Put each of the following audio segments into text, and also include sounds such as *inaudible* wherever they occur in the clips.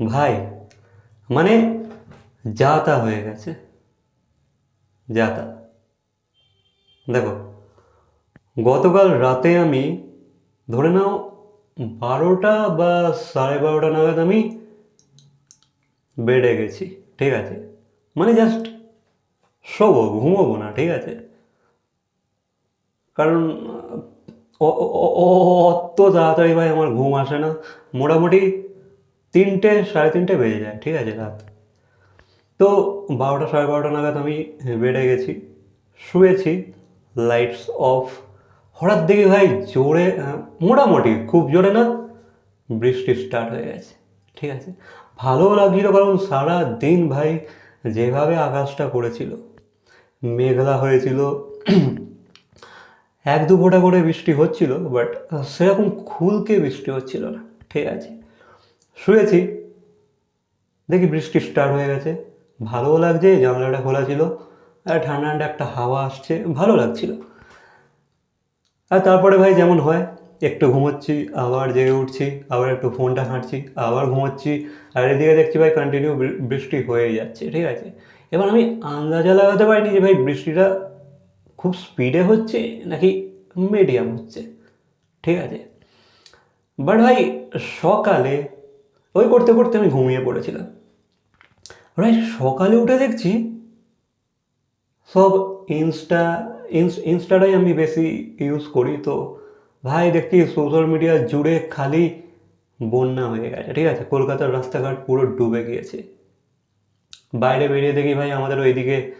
ভাই মানে যা তা হয়ে গেছে। যা তা দেখো, গতকাল রাতে আমি ধরে নাও বারোটা বা সাড়ে বারোটা নাগাদ আমি বেডে গেছি, ঠিক আছে? মানে জাস্ট শোবো, ঘুমোবো না, ঠিক আছে? কারণ অত তাড়াতাড়ি ভাই আমার ঘুম আসে না। মোটামুটি তিনটে, সাড়ে তিনটে বেজে যায়, ঠিক আছে, রাত। তো বারোটা, সাড়ে বারোটা নাগাদ আমি বেডে গেছি, শুয়েছি লাইটস অফ হঠাৎ দেখি ভাই জোরে মোটামুটি, খুব জোরে না, বৃষ্টি স্টার্ট হয়ে গেছে, ঠিক আছে। ভালো লাগছিল কারণ সারা দিন ভাই যেভাবে আকাশটা করেছিল, মেঘলা হয়েছিল, এক দু ফোঁটা করে বৃষ্টি হচ্ছিল বাট সেরকম খুলকে বৃষ্টি হচ্ছিল না, ঠিক আছে। শুয়েছি। দেখি বৃষ্টি স্টার্ট হয়ে গেছে। ভালোও লাগছে, জানলাটা খোলা ছিল। আর ঠান্ডা ঠান্ডা একটা হাওয়া আসছে, ভালো লাগছিল। আর তারপরে ভাই যেমন হয়, একটু ঘুমোচ্ছি, আবার জেগে উঠছি, আবার একটু ফোনটা ঘাঁটছি, আবার ঘুমোচ্ছি। আর এদিকে দেখছি ভাই কন্টিনিউ বৃষ্টি হয়েই যাচ্ছে, ঠিক আছে? এবার আমি আন্দাজা লাগাতে পারিনি যে ভাই বৃষ্টিটা খুব স্পিডে হচ্ছে নাকি মিডিয়াম হচ্ছে, ঠিক আছে? বাট ভাই সকালে ওই করতে করতে আমি ঘুমিয়ে পড়েছিলাম। ভাই সকালে উঠে দেখছি সব ইনস্টা ইনস- ইনস্টাটাই আমি বেশি ইউজ করি। তো ভাই, দেখছি সোশ্যাল মিডিয়া জুড়ে খালি বন্যা হয়ে গেছে, ঠিক আছে? কলকাতার রাস্তাঘাট পুরো ডুবে গিয়েছে। বাইরে বেরিয়ে দেখি ভাই, আমাদের ওইদিকে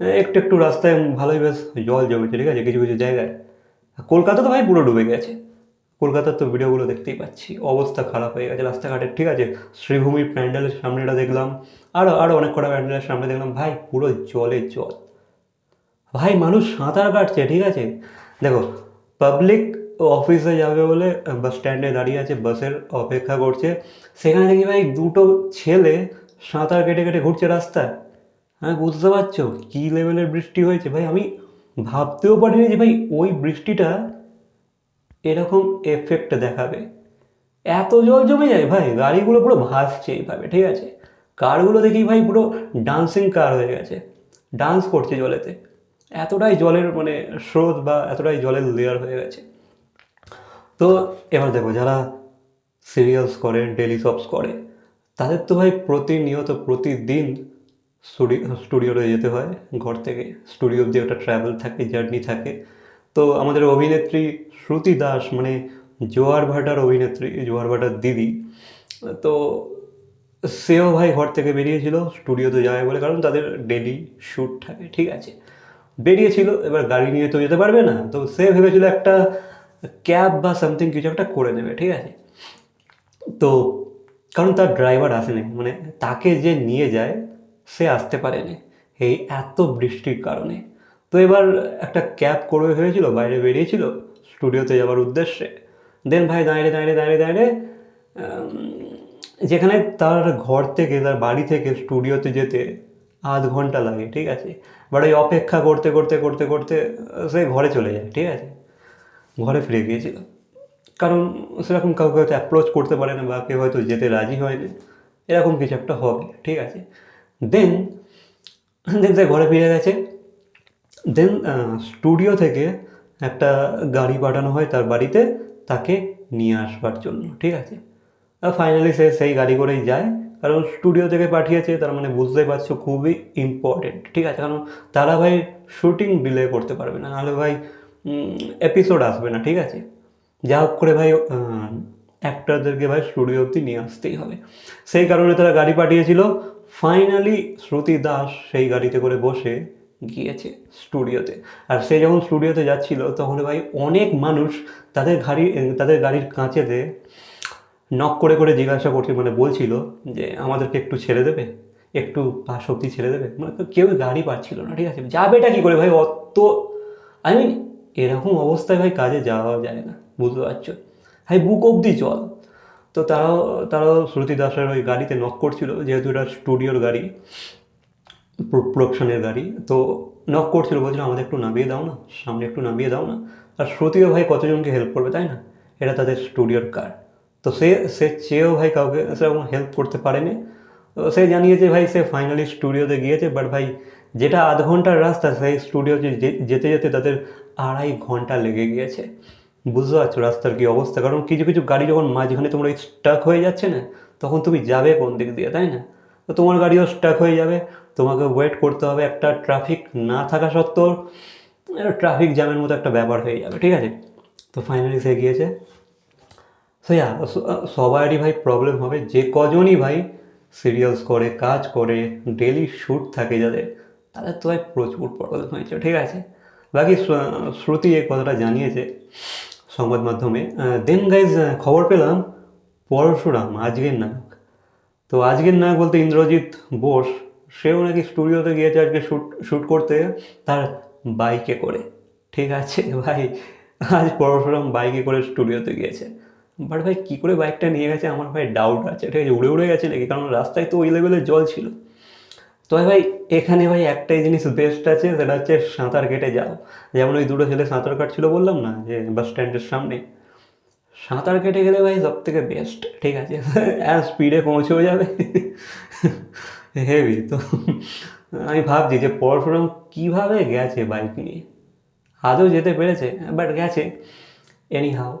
একটু একটু রাস্তায় ভালোই বেশ জল জমেছে, ঠিক আছে? কিছু কিছু জায়গায়। কলকাতা তো ভাই পুরো ডুবে গেছে। কলকাতার তো ভিডিওগুলো দেখতেই পাচ্ছি। অবস্থা খারাপ হয়ে গেছে রাস্তাঘাটের ঠিক আছে, শ্রীভূমি প্যান্ডেলের সামনেটা দেখলাম। আরও আরও অনেক কটা প্যান্ডেলের সামনে দেখলাম। ভাই, পুরো জলে জল ভাই, মানুষ সাঁতার কাটছে, ঠিক আছে? দেখো পাবলিক অফিসে যাবে বলে বাস স্ট্যান্ডে দাঁড়িয়ে আছে বাসের অপেক্ষা করছে। সেখানে দেখি ভাই, দুটো ছেলে সাঁতার কেটে কেটে ঘুরছে রাস্তায়। হ্যাঁ বুঝতে পারছ? কী লেভেলের বৃষ্টি হয়েছে? ভাই, আমি ভাবতেও পারিনি যে ভাই, ওই বৃষ্টিটা এরকম এফেক্ট দেখাবে। এত জল জমে যায় ভাই, গাড়িগুলো পুরো ভাসছে এইভাবে, ঠিক আছে? কারগুলো দেখি ভাই পুরো ডান্সিং কার হয়ে গেছে ডান্স করছে জলেতে। এতটাই জলের মানে স্রোত বা এতটাই জলের লেয়ার হয়ে গেছে। তো এবার দেখো, যারা সিরিয়ালস করে ডেলি সপস করে, তাদের তো ভাই প্রতিনিয়ত, প্রতিদিন স্টুডিও স্টুডিওতে যেতে হয়, ঘর থেকে। স্টুডিও অব্দি একটা ট্রাভেল থাকে জার্নি থাকে। তো আমাদের অভিনেত্রী শ্রুতি দাস মানে জোয়ার ভাটার অভিনেত্রী, জোয়ার ভাটার দিদি, তো সেও ভাই ঘর থেকে বেরিয়েছিল, স্টুডিওতে যাবে বলে, কারণ তাদের ডেলি শ্যুট থাকে, ঠিক আছে। বেরিয়েছিল, এবার গাড়ি নিয়ে তো যেতে পারবে না, তো সে ভেবেছিল একটা ক্যাব বা সামথিং কিছু একটা করে নেবে, ঠিক আছে। তো কারণ তার ড্রাইভার আসেনি মানে তাকে যে নিয়ে যায়, সে আসতে পারেনি, এই এত বৃষ্টির কারণে। তো এবার একটা ক্যাব করে হয়েছিল, বাইরে বেরিয়েছিল স্টুডিওতে যাওয়ার উদ্দেশ্যে। দেন ভাই দাঁড়িয়ে দাঁড়িয়ে দাঁড়িয়ে দাঁড়িয়ে যেখানে তার ঘর থেকে, তার বাড়ি থেকে স্টুডিওতে যেতে আধ ঘণ্টা লাগে, ঠিক আছে? বাট ওই অপেক্ষা করতে করতে করতে করতে সে ঘরে চলে যায়, ঠিক আছে? ঘরে ফিরে গিয়েছিল। কারণ সেরকম কাউকে হয়তো অ্যাপ্রোচ করতে পারে না বা কেউ হয়তো যেতে রাজি হয়নি এরকম কিছু একটা হবে, ঠিক আছে? দেন দেন সে ঘরে ফিরে গেছে। দেন স্টুডিও থেকে একটা গাড়ি পাঠানো হয় তার বাড়িতে, তাকে নিয়ে আসবার জন্য, ঠিক আছে? আর ফাইনালি সে সেই গাড়ি করেই যায়, কারণ স্টুডিও থেকে পাঠিয়েছে, তার মানে বুঝতেই পারছ খুবই ইম্পর্টেন্ট ঠিক আছে? কারণ তারা ভাই শুটিং ডিলে করতে পারবে না, নাহলে ভাই এপিসোড আসবে না, ঠিক আছে? যা হোক করে ভাই অ্যাক্টারদেরকে ভাই স্টুডিও অব্দি নিয়ে আসতেই হবে। সেই কারণে তারা গাড়ি পাঠিয়েছিল। ফাইনালি শ্রুতি দাস সেই গাড়িতে করে বসে গিয়েছে স্টুডিওতে। আর সে যখন স্টুডিওতে যাচ্ছিল, তখন ভাই অনেক মানুষ তাদের গাড়ি তাদের গাড়ির কাঁচেতে নক করে করে জিজ্ঞাসা করছে মানে বলছিল যে, আমাদেরকে একটু ছেড়ে দেবে? একটু পাশ অব্দি ছেড়ে দেবে? মানে কেউ গাড়ি পাচ্ছিল না, ঠিক আছে? যাবেটা কি করে ভাই? অত আই মিন এরকম অবস্থায় ভাই কাজে যাওয়া যায় না, বুঝতে পারছ? ভাই বুক অব্দি চল। তো তারাও তারাও শ্রুতি দাসের ওই গাড়িতে নক করছিল, যেহেতু এটা স্টুডিওর গাড়ি। প্রোডাকশনের গাড়ি। তো নক করছিল, বলছিল, আমাদের একটু নামিয়ে দাও না, সামনে একটু নামিয়ে দাও না। আর শ্রুতিও ভাই কতজনকে হেল্প করবে, তাই না? এটা তাদের স্টুডিওর কার তো সে সে চেয়েও ভাই কাউকে সেরকম হেল্প করতে পারেনি। সে জানিয়েছে, ভাই, সে ফাইনালি স্টুডিওতে গিয়েছে বাট ভাই, যেটা আধ ঘণ্টার রাস্তা, সেই স্টুডিওতে যেতে যেতে তাদের আড়াই ঘণ্টা লেগে গিয়েছে। বুঝতে পারছ রাস্তার কী অবস্থা? কারণ কিছু কিছু গাড়ি যখন মাঝখানে তোমরা স্টাক হয়ে যাচ্ছে না, তখন তুমি যাবে কোন দিক দিয়ে, তাই না? তো তোমার গাড়িও স্টাক হয়ে যাবে। তোমাকে ওয়েট করতে হবে একটা ট্রাফিক না থাকা সত্ত্বেও ট্রাফিক জ্যামের মতো একটা ব্যাপার হয়ে যাবে, ঠিক আছে? তো ফাইনালি সে গিয়েছে। সো ইয়া সবারই ভাই প্রবলেম হবে, যে কজনই ভাই সিরিয়ালস করে, কাজ করে ডেলি শ্যুট থাকে যাদের, তাদের তো ভাই প্রচুর প্রবলেম হয়েছে, ঠিক আছে? বাকি শ্রুতি এই কথাটা জানিয়েছে সংবাদ মাধ্যমে। দেন গাইজ খবর পেলাম পরশুরাম, আজকের নায়ক। তো আজকের নায়ক বলতে ইন্দ্রজিৎ বোস সেও নাকি স্টুডিওতে গিয়েছে আজকে শ্যুট শ্যুট করতে, তার বাইকে করে। ঠিক আছে ভাই, আজ পরশুরাম বাইকে করে স্টুডিওতে গিয়েছে। বাট ভাই, কী করে বাইকটা নিয়ে গেছে আমার ভাই ডাউট আছে, ঠিক আছে? উড়ে উড়ে গেছে নাকি? কারণ রাস্তায় তো ওই লেভেলের জল ছিল। তবে ভাই এখানে ভাই একটাই জিনিস বেস্ট আছে, সেটা হচ্ছে সাঁতার কেটে যাও। যেমন ওই দুটো ছেলে সাঁতার কাটছিল বললাম না, যে বাস স্ট্যান্ডের সামনে। সাঁতার কেটে গেলে ভাই সব থেকে বেস্ট ঠিক আছে? *laughs* স্পিডে পৌঁছেও যাবে। হেভি, তো আমি ভাবছি যে পরশুরাম কীভাবে গেছে বাইক নিয়ে? আদৌ যেতে পেরেছে? বাট গেছে এনি হাও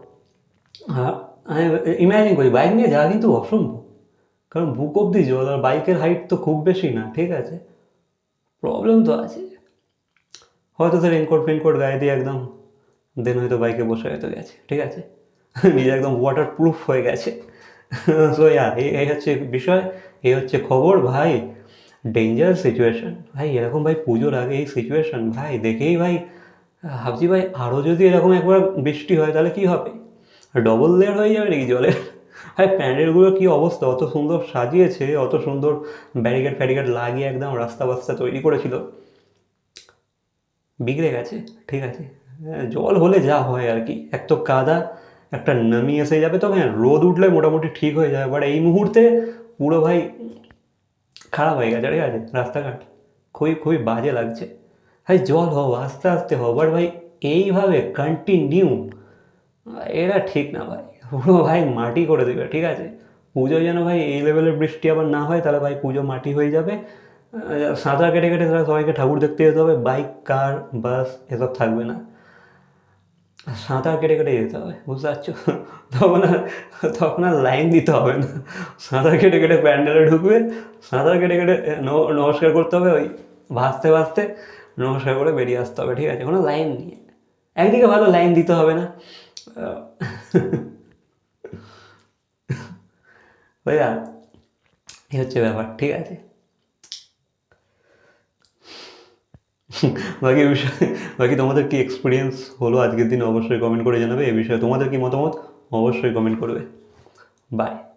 আমি ইমাজিন করি বাইক নিয়ে যাওয়া কিন্তু অসম্ভব। কারণ বুক অব্দি জল আর বাইকের হাইট তো খুব বেশি না, ঠিক আছে? প্রবলেম তো আছে। হয়তো সে রেনকোট ফেনকোট গায়ে দিয়ে একদম দেন হয়তো বাইকে বসে হয়তো গেছে, ঠিক আছে? *laughs* নিজে একদম ওয়াটার প্রুফ হয়ে গেছে। *laughs* সো ইয়া এই হচ্ছে বিষয় এই হচ্ছে খবর। ভাই ডেঞ্জার সিচুয়েশন ভাই এরকম ভাই পুজোর আগে এই সিচুয়েশন ভাই দেখেই ভাই ভাবছি ভাই আরও যদি এরকম একবার বৃষ্টি হয় তাহলে কি হবে? ডবল লেয়ার হয়ে যাবে নাকি জলের? *laughs* ভাই প্যান্ডেলগুলো কি অবস্থা? অত সুন্দর সাজিয়েছে অত সুন্দর ব্যারিকেড ফ্যারিকেড লাগিয়ে একদম রাস্তা বাস্তা তৈরি করেছিল। বিগড়ে গেছে ঠিক আছে। হ্যাঁ, জল হলে যা হয় আর কি। এক তো কাদা একটা নামি এসে যাবে তবে হ্যাঁ রোদ উঠলে মোটামুটি ঠিক হয়ে যাবে বাট এই মুহূর্তে পুরো ভাই খারাপ হয়ে গেছে, ঠিক আছে, রাস্তাঘাট। খুবই খুবই বাজে লাগছে। ভাই, জল হও, আস্তে আস্তে হও বাট ভাই, এইভাবে কন্টিনিউ এরা ঠিক না ভাই। পুরো ভাই মাটি করে দেবে, ঠিক আছে? পুজো যেন ভাই এই লেভেলের বৃষ্টি আবার না হয়, তাহলে ভাই পুজো মাটি হয়ে যাবে। সাঁতার কেটে কেটে তাহলে সবাইকে ঠাকুর দেখতে যেতে হবে বাইক কার বাস এসব থাকবে না। সাঁতার কেটে কেটে যেতে হবে, বুঝতে পারছ? তখন আর তখন আর লাইন দিতে হবে না। সাঁতার কেটে কেটে প্যান্ডেলে ঢুকবে, সাঁতার কেটে কেটে নমস্কার করতে হবে, ওই ভাসতে ভাসতে নমস্কার করে বেরিয়ে আসতে হবে, ঠিক আছে? কোনো লাইন নেই। একদিকে ভালো লাইন দিতে হবে না। ভাইয়া এই হচ্ছে ব্যাপার, ঠিক আছে? *laughs* বাকি বিষয়ে, বাকি তোমাদের কী এক্সপিরিয়েন্স হলো আজকের দিন অবশ্যই কমেন্ট করে জানাবে। এই বিষয়ে তোমাদের কি মতামত? অবশ্যই কমেন্ট করবে। বাই